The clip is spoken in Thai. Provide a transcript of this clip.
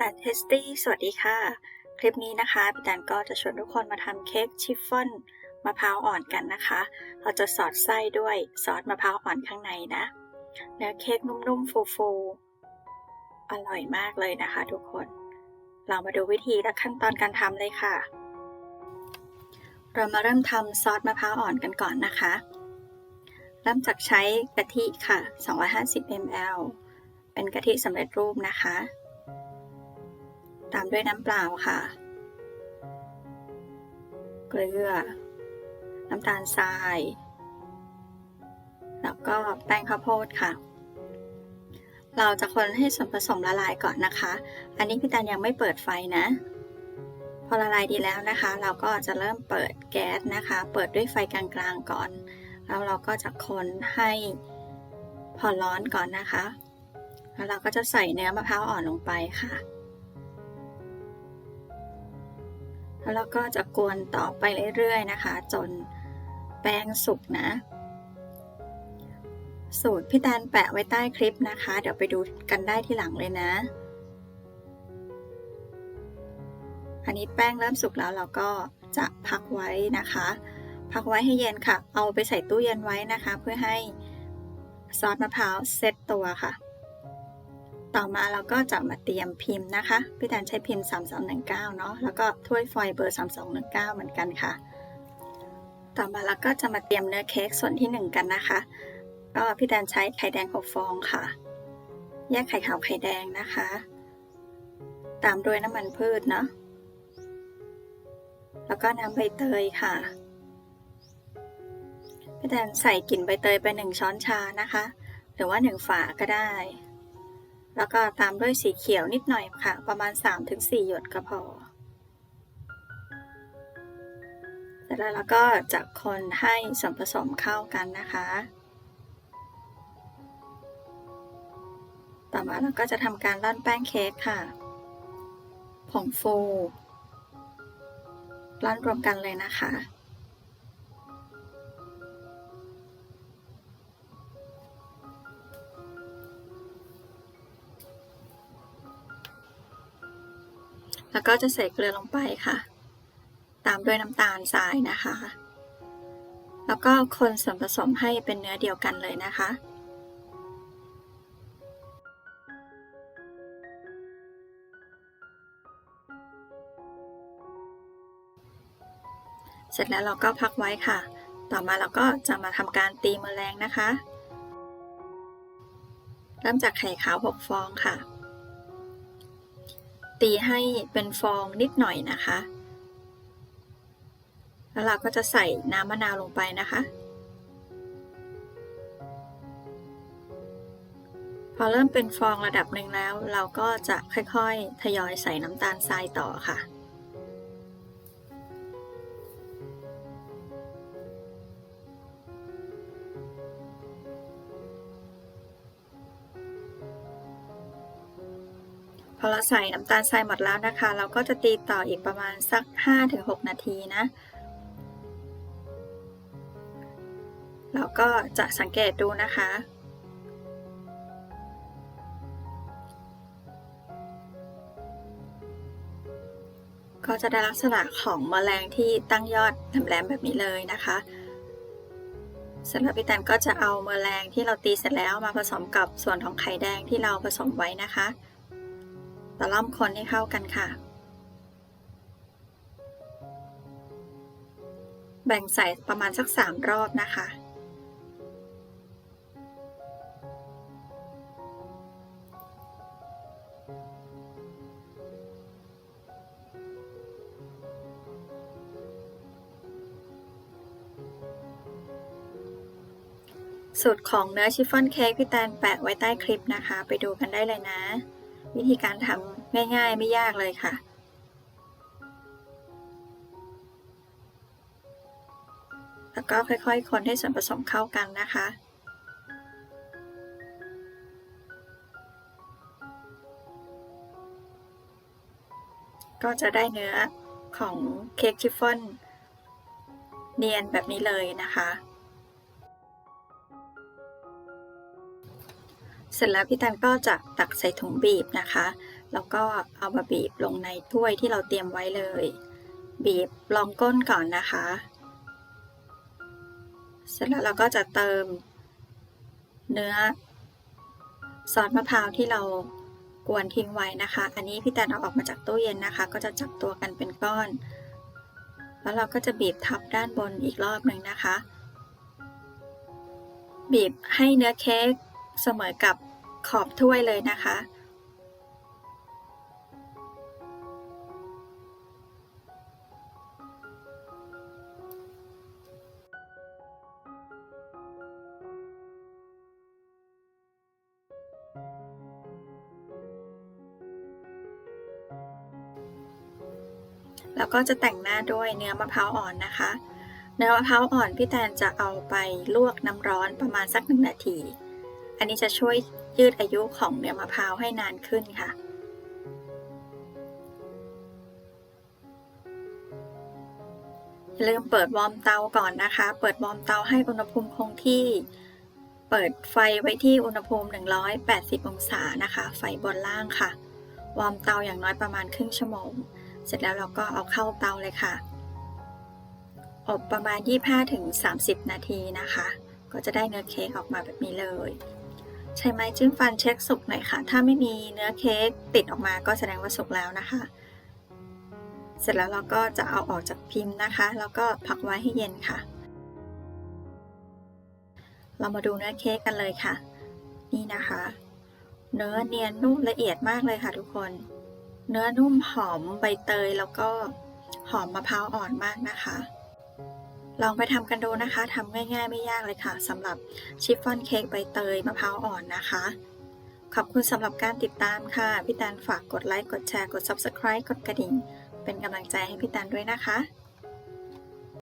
ตันเทสตี้สวัสดีค่ะ คลิปนี้นะคะพี่ตันก็จะชวนทุกคนมาทำเค้กชิฟฟ่อนมะพร้าวอ่อนกันนะคะ เราจะสอดไส้ด้วยซอสมะพร้าวอ่อนข้างในนะ เนื้อเค้กนุ่มๆฟูๆอร่อยมากเลยนะคะทุกคน เรามาดูวิธีและขั้นตอนการทำเลยค่ะ เรามาเริ่มทำซอสมะพร้าวอ่อนกันก่อนนะคะ เริ่มจากใช้กะทิค่ะ 250 ml เป็นกะทิสำเร็จรูปนะคะ ตามด้วยน้ำเปล่าค่ะ เกลือ น้ำตาลทราย แล้วก็แป้งข้าวโพดค่ะ เราจะคนให้ส่วนผสมละลายก่อนนะคะ อันนี้พี่ตาลยังไม่เปิดไฟนะ พอละลายดีแล้วนะคะ เราก็จะเริ่มเปิดแก๊สนะคะ เปิดด้วยไฟกลางๆก่อน แล้วเราก็จะคนให้พอร้อนก่อนนะคะ แล้วเราก็จะใส่เนื้อมะพร้าวอ่อนลงไปค่ะ แล้วก็จะกวนต่อไปเรื่อยๆนะคะ จนแป้งสุกนะ สูตรพี่แตนแปะไว้ใต้คลิปนะคะ เดี๋ยวไปดูกันได้ที่หลังเลยนะ อันนี้แป้งเริ่มสุกแล้วเราก็จะพักไว้นะคะ พักไว้ให้เย็นค่ะ เอาไปใส่ตู้เย็นไว้นะคะ เพื่อให้ซอสมะพร้าวเซตตัวค่ะ ต่อมาเราก็จะมาเตรียมพิมพ์นะคะ พี่แตนใช้พิมพ์3219 เนาะแล้วก็ถ้วยฟอยล์เบอร์ 3219 เหมือนกันค่ะ ต่อมาเราก็จะมาเตรียมเนื้อเค้กส่วนที่ 1 กันนะคะ ก็พี่แตนใช้ไข่แดง6ฟองค่ะ แยกไข่ขาวไข่แดงนะคะ ตามด้วยน้ำมันพืชเนาะ แล้วก็น้ำใบเตยค่ะ พี่แตนใส่กลิ่นใบเตยไป 1 ช้อนชานะคะ หรือว่า 1 ฝาก็ได้ แล้วก็ตามด้วยสีเขียวนิดหน่อยค่ะ ประมาณ 3-4 หยดก็พอ เสร็จแล้วเราก็จะคนให้ส่วนผสมเข้ากันนะคะ ต่อมาเราก็จะทำการร่อนแป้งเค้กค่ะ ผงฟูร่อนรวมกันเลยนะคะ แล้วก็จะใส่เกลือลงไปค่ะ ตามด้วยน้ำตาลทรายนะคะ แล้วก็คนส่วนผสมให้เป็นเนื้อเดียวกันเลยนะคะเสร็จแล้วเราก็พักไว้ค่ะ ต่อมาเราก็จะมาทำการตีแมลงนะคะ เริ่มจากไข่ขาว 6 ฟองค่ะ ตีให้เป็นฟองนิดหน่อยนะคะ แล้วเราก็จะใส่น้ำมะนาวลงไปนะคะ พอเริ่มเป็นฟองระดับหนึ่งแล้ว เราก็จะค่อยๆ ทยอยใส่น้ำตาลทรายต่อค่ะ พอเราใส่น้ำตาลทรายหมดแล้วนะคะ เราก็จะตีต่ออีกประมาณสัก 5-6 นาทีนะเราก็จะสังเกตดูนะคะ ก็จะได้ลักษณะของแมลงที่ตั้งยอดแหลมๆแบบนี้เลยนะคะสำหรับพี่แตนก็จะเอาแมลงที่เราตีเสร็จแล้วมาผสมกับส่วนของไข่แดงที่เราผสมไว้นะคะ ตะล่อมคนให้เข้ากันค่ะ แบ่งใส่ประมาณสัก 3 รอบนะคะ สูตรของเนื้อชิฟฟ่อนเค้กพี่แตนแปะไว้ใต้คลิปนะคะ ไปดูกันได้เลยนะ วิธีการทำง่ายๆ ไม่ยากเลยค่ะ แล้วก็ค่อยๆ คนให้ส่วนผสมเข้ากันนะคะก็จะได้เนื้อของเค้กชิฟฟ่อนเนียนแบบนี้เลยนะคะ เสร็จแล้วพี่แตนก็จะตักใส่ถุงบีบนะคะ แล้วก็เอามาบีบลงในถ้วยที่เราเตรียมไว้เลย บีบรองก้นก่อนนะคะ เสร็จแล้วเราก็จะเติม เนื้อซอสมะพร้าวที่เรากวนทิ้งไว้นะคะ อันนี้พี่แตนเอาออกมาจากตู้เย็นนะคะ ก็จะจับตัวกันเป็นก้อน แล้วเราก็จะบีบทับด้านบนอีกรอบหนึ่งนะคะ บีบให้เนื้อเค้ก เสมอกับขอบถ้วยเลยนะคะ แล้วก็จะแต่งหน้าด้วยเนื้อมะพร้าวอ่อนนะคะ เนื้อมะพร้าวอ่อนพี่แตนจะเอาไปลวกน้ำร้อนประมาณสักหนึ่งนาที อันนี้จะช่วยยืดอายุของเนื้อมะพร้าวให้นานขึ้นค่ะ อย่าลืมเปิดวอร์มเตาก่อนนะคะ เปิดวอร์มเตาให้อุณหภูมิคงที่ เปิดไฟไว้ที่อุณหภูมิ 180 องศานะคะ ไฟบนล่างค่ะ วอร์มเตาอย่างน้อยประมาณครึ่งชั่วโมง เสร็จแล้วเราก็เอาเข้าเตาเลยค่ะ อบประมาณ 25-30 นาทีนะคะก็จะได้เนื้อเค้กออกมาแบบนี้เลย ใช้ไม้จิ้มฟันเช็คสุกหน่อยค่ะ ถ้าไม่มีเนื้อเค้กติดออกมาก็แสดงว่าสุกแล้วนะคะ เสร็จแล้วเราก็จะเอาออกจากพิมพ์นะคะ แล้วก็พักไว้ให้เย็นค่ะ เรามาดูเนื้อเค้กกันเลยค่ะ นี่นะคะ เนื้อเนียนนุ่มละเอียดมากเลยค่ะทุกคน เนื้อนุ่มหอมใบเตยแล้วก็หอมมะพร้าวอ่อนมากนะคะ ลองไปทำกันดูนะคะทำง่ายๆไม่ยากเลยค่ะสำหรับชิฟฟ่อนเค้กใบเตยมะพร้าวอ่อนนะคะ ขอบคุณสำหรับการติดตามค่ะ พี่แตนฝากกดไลค์ กดแชร์ กด Subscribe กดกระดิ่ง เป็นกำลังใจให้พี่แตนด้วยนะคะ